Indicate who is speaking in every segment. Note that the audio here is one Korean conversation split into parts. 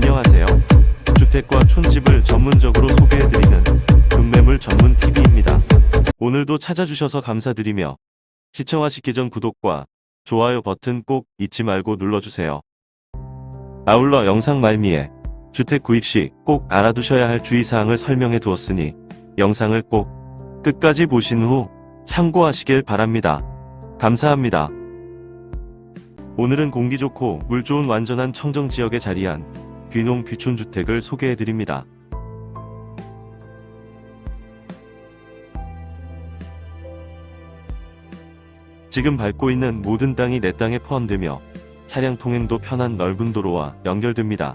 Speaker 1: 안녕하세요. 주택과 촌집을 전문적으로 소개해드리는 금매물 전문 TV입니다. 오늘도 찾아주셔서 감사드리며 시청하시기 전 구독과 좋아요 버튼 꼭 잊지 말고 눌러주세요. 아울러 영상 말미에 주택 구입 시 꼭 알아두셔야 할 주의사항을 설명해 두었으니 영상을 꼭 끝까지 보신 후 참고하시길 바랍니다. 감사합니다. 오늘은 공기 좋고 물 좋은 완전한 청정 지역에 자리한 귀농 귀촌 주택을 소개해 드립니다. 지금 밟고 있는 모든 땅이 내 땅에 포함되며 차량 통행도 편한 넓은 도로와 연결됩니다.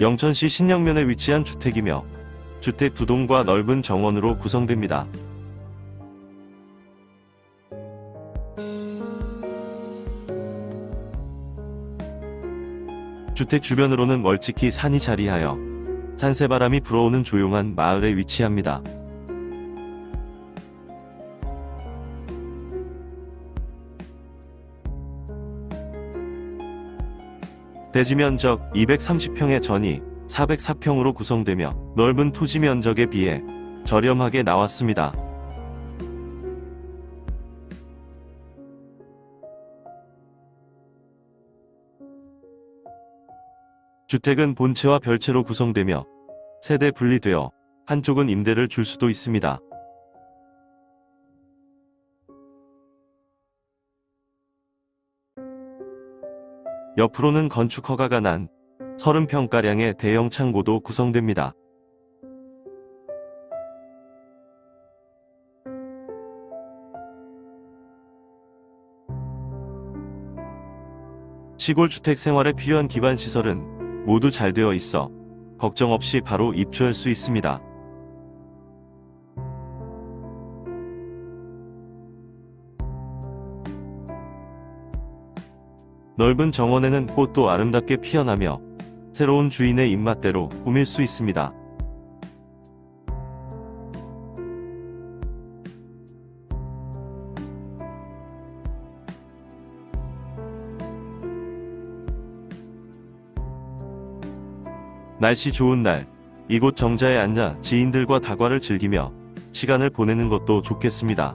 Speaker 1: 영천시 신양면에 위치한 주택이며 주택 두 동과 넓은 정원으로 구성됩니다. 주택 주변으로는 멀찍이 산이 자리하여 산새바람이 불어오는 조용한 마을에 위치합니다. 대지 면적 230평의 전이 404평으로 구성되며 넓은 토지 면적에 비해 저렴하게 나왔습니다. 주택은 본체와 별채로 구성되며 세대 분리되어 한쪽은 임대를 줄 수도 있습니다. 옆으로는 건축 허가가 난 30평가량의 대형 창고도 구성됩니다. 시골 주택 생활에 필요한 기반 시설은 모두 잘 되어 있어 걱정 없이 바로 입주할 수 있습니다. 넓은 정원에는 꽃도 아름답게 피어나며 새로운 주인의 입맛대로 꾸밀 수 있습니다. 날씨 좋은 날, 이곳 정자에 앉아 지인들과 다과를 즐기며 시간을 보내는 것도 좋겠습니다.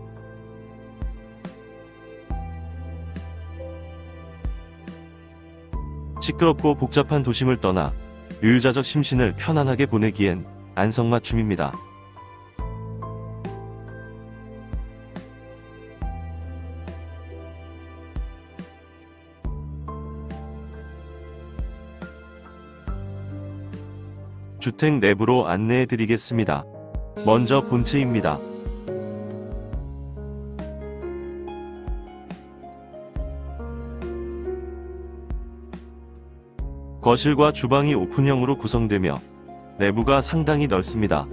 Speaker 1: 시끄럽고 복잡한 도심을 떠나 유유자적 심신을 편안하게 보내기엔 안성맞춤입니다. 주택 내부로 안내해 드리겠습니다. 먼저 본체입니다. 거실과 주방이 오픈형으로 구성되며 내부가 상당히 넓습니다.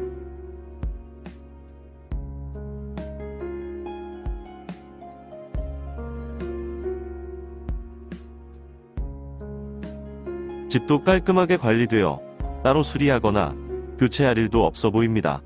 Speaker 1: 집도 깔끔하게 관리되어 따로 수리하거나 교체할 일도 없어 보입니다.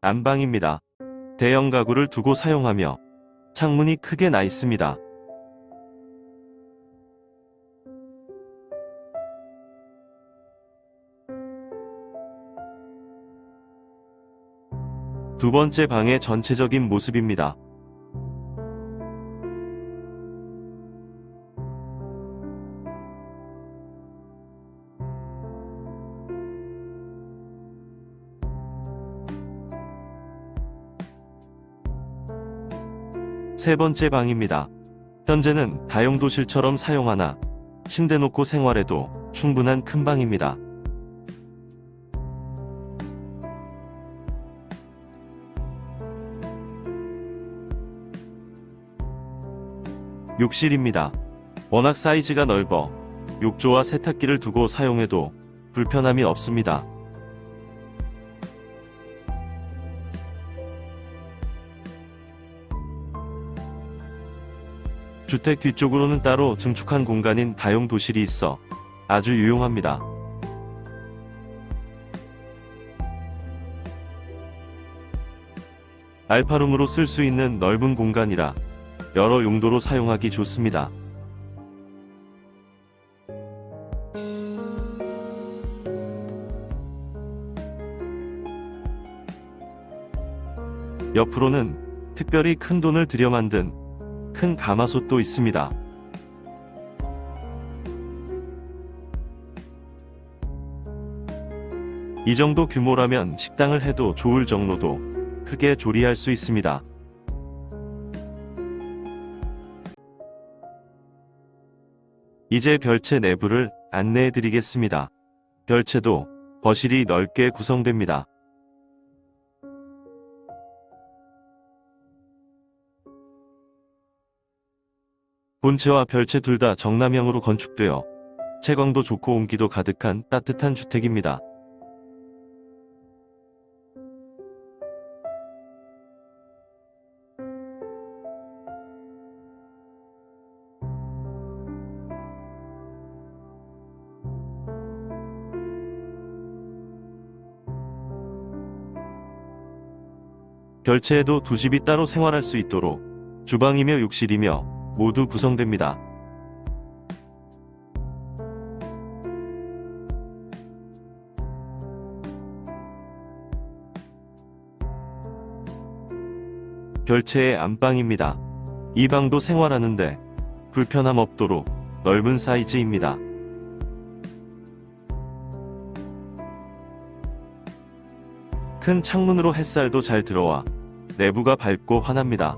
Speaker 1: 안방입니다. 대형 가구를 두고 사용하며 창문이 크게 나 있습니다. 두 번째 방의 전체적인 모습입니다. 세 번째 방입니다. 현재는 다용도실처럼 사용하나 침대 놓고 생활해도 충분한 큰 방입니다. 욕실입니다. 워낙 사이즈가 넓어 욕조와 세탁기를 두고 사용해도 불편함이 없습니다. 주택 뒤쪽으로는 따로 증축한 공간인 다용 도실이 있어 아주 유용합니다. 알파룸으로 쓸 수 있는 넓은 공간이라 여러 용도로 사용하기 좋습니다. 옆으로는 특별히 큰 돈을 들여 만든 큰 가마솥도 있습니다. 이 정도 규모라면 식당을 해도 좋을 정도도 크게 조리할 수 있습니다. 이제 별채 내부를 안내해 드리겠습니다. 별채도 거실이 넓게 구성됩니다. 본체와 별채 둘 다 정남형으로 건축되어 채광도 좋고 온기도 가득한 따뜻한 주택입니다. 별채에도 두 집이 따로 생활할 수 있도록 주방이며 욕실이며 모두 구성됩니다. 별채의 안방입니다. 이 방도 생활하는데 불편함 없도록 넓은 사이즈입니다. 큰 창문으로 햇살도 잘 들어와 내부가 밝고 환합니다.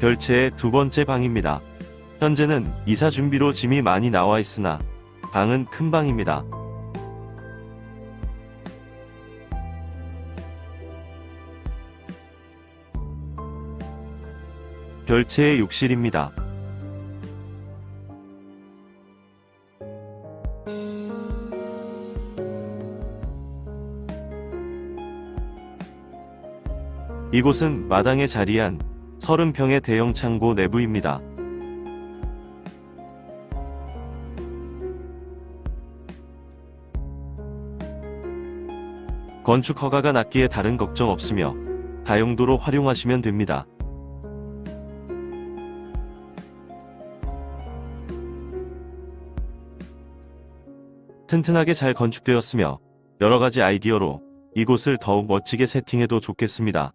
Speaker 1: 별채의 두 번째 방입니다. 현재는 이사 준비로 짐이 많이 나와 있으나 방은 큰 방입니다. 별채의 욕실입니다. 이곳은 마당에 자리한 30평의 대형 창고 내부입니다. 건축 허가가 났기에 다른 걱정 없으며 다용도로 활용하시면 됩니다. 튼튼하게 잘 건축되었으며 여러 가지 아이디어로 이곳을 더욱 멋지게 세팅해도 좋겠습니다.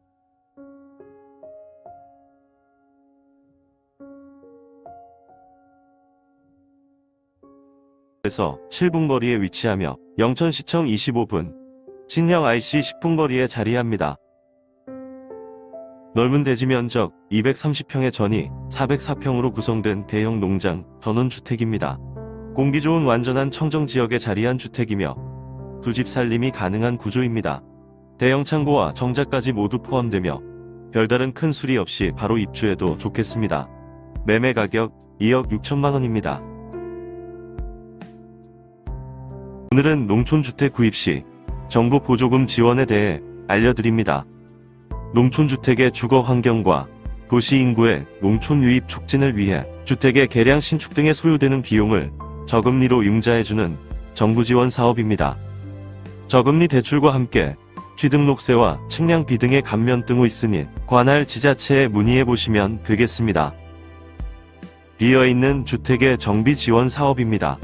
Speaker 1: 에서 7분 거리에 위치하며 영천시청 25분, 신령 IC 10분 거리에 자리합니다. 넓은 대지 면적 230평의 전이 404평으로 구성된 대형 농장 전원주택입니다. 공기 좋은 완전한 청정 지역에 자리한 주택이며 두 집 살림이 가능한 구조입니다. 대형 창고와 정자까지 모두 포함되며 별다른 큰 수리 없이 바로 입주해도 좋겠습니다. 매매 가격 2억 6천만 원입니다. 오늘은 농촌주택 구입 시 정부 보조금 지원에 대해 알려드립니다. 농촌주택의 주거 환경과 도시 인구의 농촌 유입 촉진을 위해 주택의 개량 신축 등에 소요되는 비용을 저금리로 융자해주는 정부 지원 사업입니다. 저금리 대출과 함께 취등록세와 측량비 등의 감면 등호 있으니 관할 지자체에 문의해 보시면 되겠습니다. 비어있는 주택의 정비 지원 사업입니다.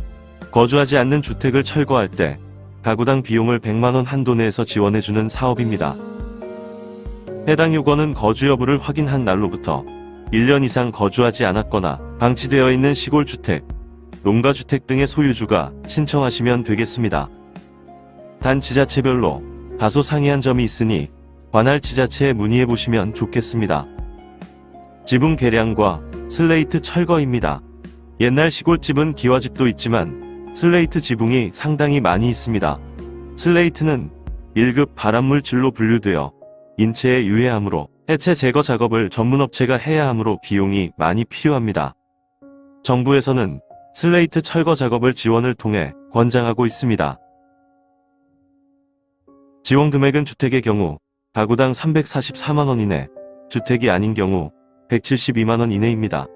Speaker 1: 거주하지 않는 주택을 철거할 때 가구당 비용을 100만원 한도 내에서 지원해주는 사업입니다. 해당 요건은 거주 여부를 확인한 날로부터 1년 이상 거주하지 않았거나 방치되어 있는 시골주택, 농가주택 등의 소유주가 신청하시면 되겠습니다. 단 지자체별로 다소 상이한 점이 있으니 관할 지자체에 문의해 보시면 좋겠습니다. 지붕 개량과 슬레이트 철거입니다. 옛날 시골집은 기와집도 있지만 슬레이트 지붕이 상당히 많이 있습니다. 슬레이트는 1급 발암물질로 분류되어 인체에 유해하므로 해체 제거 작업을 전문업체가 해야 하므로 비용이 많이 필요합니다. 정부에서는 슬레이트 철거 작업을 지원을 통해 권장하고 있습니다. 지원 금액은 주택의 경우 가구당 344만원 이내, 주택이 아닌 경우 172만원 이내입니다.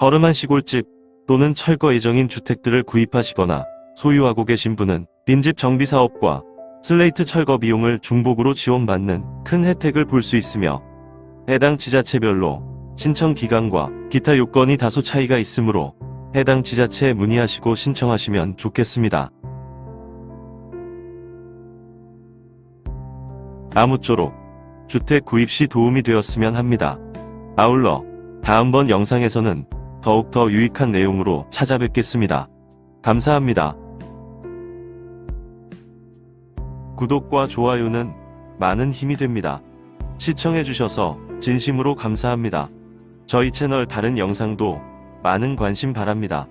Speaker 1: 허름한 시골집 또는 철거 예정인 주택들을 구입하시거나 소유하고 계신 분은 빈집 정비 사업과 슬레이트 철거 비용을 중복으로 지원받는 큰 혜택을 볼 수 있으며 해당 지자체별로 신청 기간과 기타 요건이 다소 차이가 있으므로 해당 지자체에 문의하시고 신청하시면 좋겠습니다. 아무쪼록 주택 구입 시 도움이 되었으면 합니다. 아울러 다음번 영상에서는 더욱더 유익한 내용으로 찾아뵙겠습니다. 감사합니다. 구독과 좋아요는 많은 힘이 됩니다. 시청해주셔서 진심으로 감사합니다. 저희 채널 다른 영상도 많은 관심 바랍니다.